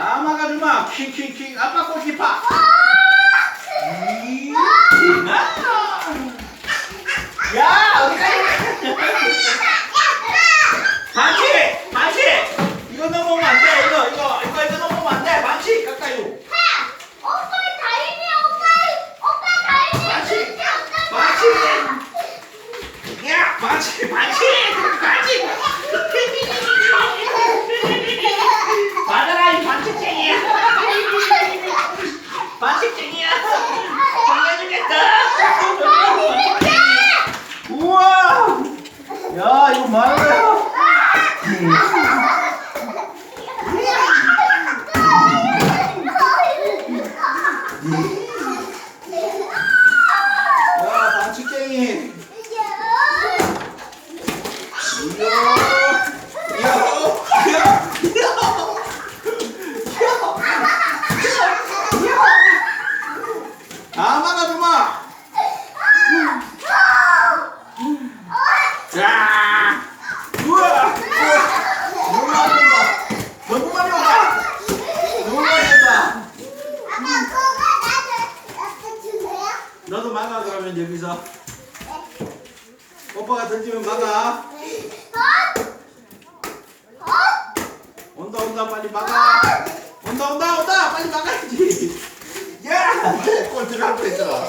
자, 막아주마. 킥킥킥. 아빠 골키파. 이- 아. 야, 어디까지? 반칙! 반칙! 이거 넘어오면 안 돼. 이거, 이거, 이거, 이거 넘어오면 안 돼. 반칙! 가까이로. 반칙! 반칙! 야, 반칙! 반칙! 반칙! 받아라, 이 반칙쟁이야! 반칙쟁이야! 혼내주겠다! 우와! 야, 이거 뭐하는 거야? 야, 반칙쟁이! 이야! 야! 야! 아, 막아주마! 자! 우와! 우와! 너무 많이 온다! 너무 많이 온다! 너무 많이 온다! 너도 막아, 그러면 여기서. 오빠가 던지면 막아. 온다, 온다, 빨리 막아. 온다, 온다, 온다! 빨리 막아야지! 야! 골 들어갈 뻔했어.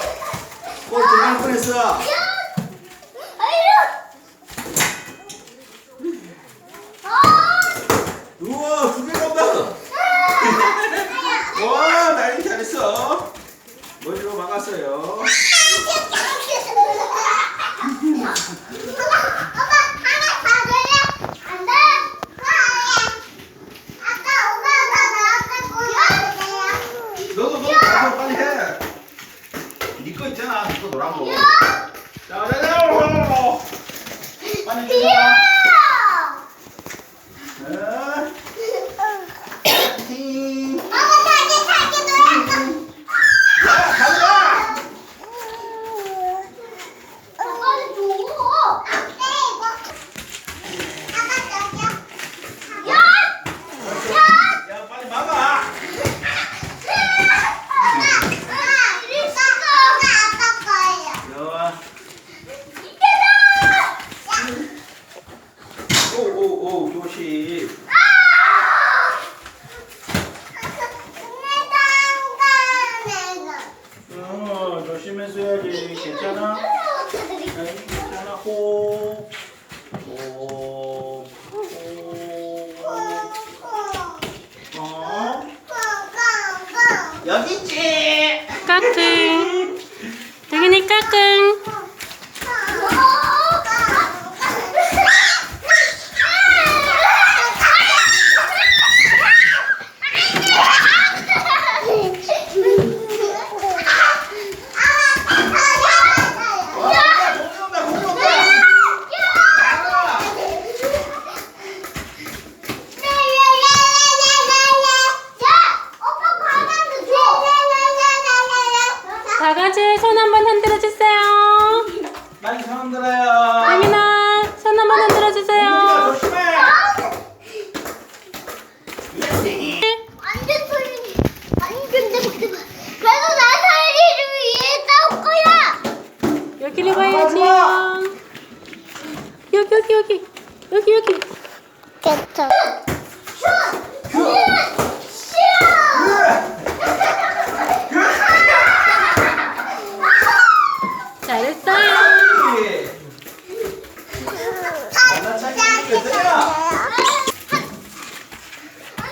골 들어갈 뻔했어. 우와, 두 개가 온다! 와, 나이 잘했어. 머리로 막았어요. 너도 너도 가서 빨리 해. 니거 있잖아. 니거 노란 거. 자, 오. 빨리. 자, 팅. 야, 가자. 야, 빨리 막아. 좋아. 오, 오, 오, 조심. 어, 조심해서 괜찮아? 아이, 괜찮아. 호. 호. 호. 어? 여기 있지. 까꿍. 대근이 까꿍. 와, 야, 공이 온다, 공이 온다. 가라. 다 같이 손 한번 흔들어 주세요. 많이 손 들어요. 대근아, 손 한번 흔들어 주세요. 조심해. 완전 소리 대박 그래도 나 살리를 위해 싸울 거야 여기를 봐야지요. 여기 여기 여기 여기 여기. 됐어 잘했어요. 장난치기 이거 들어.